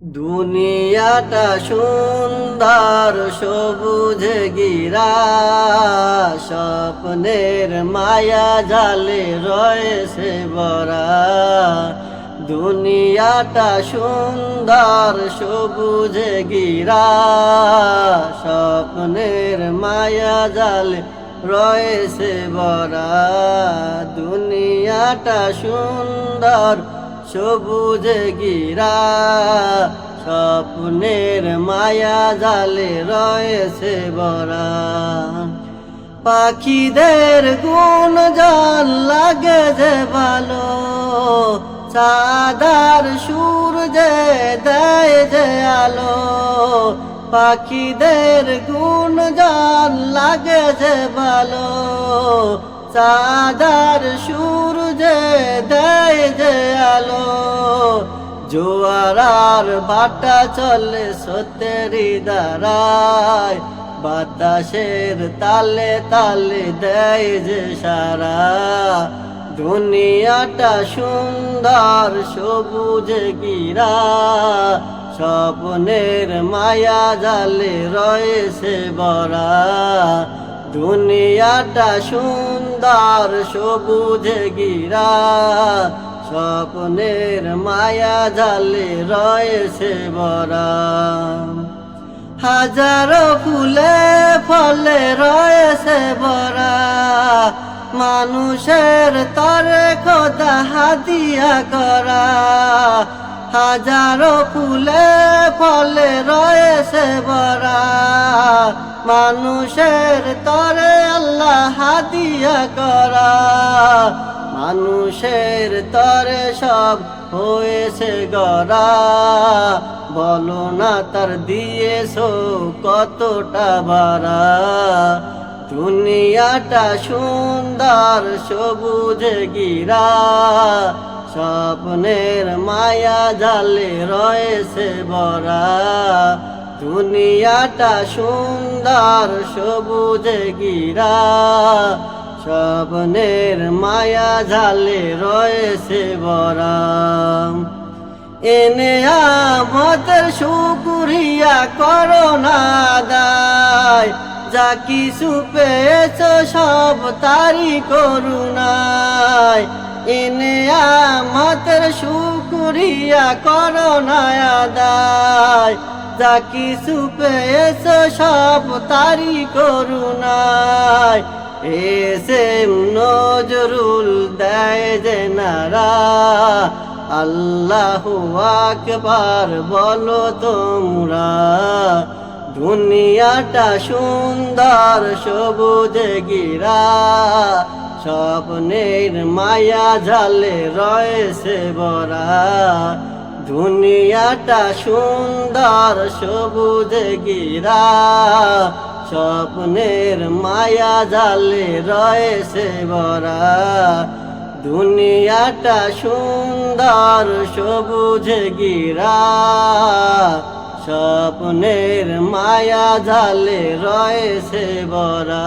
দুনিয়াটা সুন্দর, সবুজ গিরা, স্বপ্নের মায়া জালে রয়েছে বরা দুনিয়াটা সুন্দর, সবুজ গিরা, স্বপ্নের মায়া জালে রয়েছে বরা দুনিয়াটা সুন্দর সবুজ গিরা, স্বপ্নের মায়া জালে রয়েছে বরা পাখিদের গুণ জল লাগে যে ভালো, চাঁদার সুর যে দেয় যে আলো। পাখিদের গুণ জল লাগে যে ভালো, চাঁদার সুর যে দেয় যে আলো, জোয়ারার বাটা চলে সত্যেরই দাঁড়ায় বাতাসের তালে তালে দেয় যে সারা। দুনিয়াটা সুন্দর, সবুজ গিরা স্বপ্নের মায়া জালে রয়েছে বরা দুনিয়াটা সুন্দর, সবুজ গিরা স্বপ্নের মায়া জালে রয়েছে বরা হাজারো ফুলে ফলে রয়েছে বরা মানুষের তরে খোদা হাদিয়া করা। হাজারো ফুলে ফলে রয়েছে বরা মানুষের তরে আল্লাহ হাদিয়া করা। মানুষের তরে সব হয়েছে গড়া। বলো না তার দিয়েছ কতটা বাড়া দুনিয়াটা সুন্দর সবুজ গিরা স্বপ্নের মায়া জালে রয়েছে বরা দুনিয়াটা সুন্দর সবুজ গিরা স্বপ্নের মায়া জালে রয়েছে বরা এনে আমাদের শুকুরিয়া করো না দায় যা কিছু পেয়েছ সব তারি করুণায়। এনে আমাদের শুকুরিয়া করো না দায় যা কিছু পেয়েছ সব তারি করুণায়। এসে নজরুল দেয় যে নারা। আল্লাহু আকবার বলো তোমরা, দুনিয়াটা সুন্দর সবুজ গিরা স্বপ্নের মায়া জালে রয়েছে বরা দুনিয়াটা সুন্দর সবুজ গিরা স্বপ্নের মায়া জালে রয়েছে বরা দুনিয়াটা সুন্দর সবুজ গিরা স্বপ্নের মায়া জালে রয়েছে বরা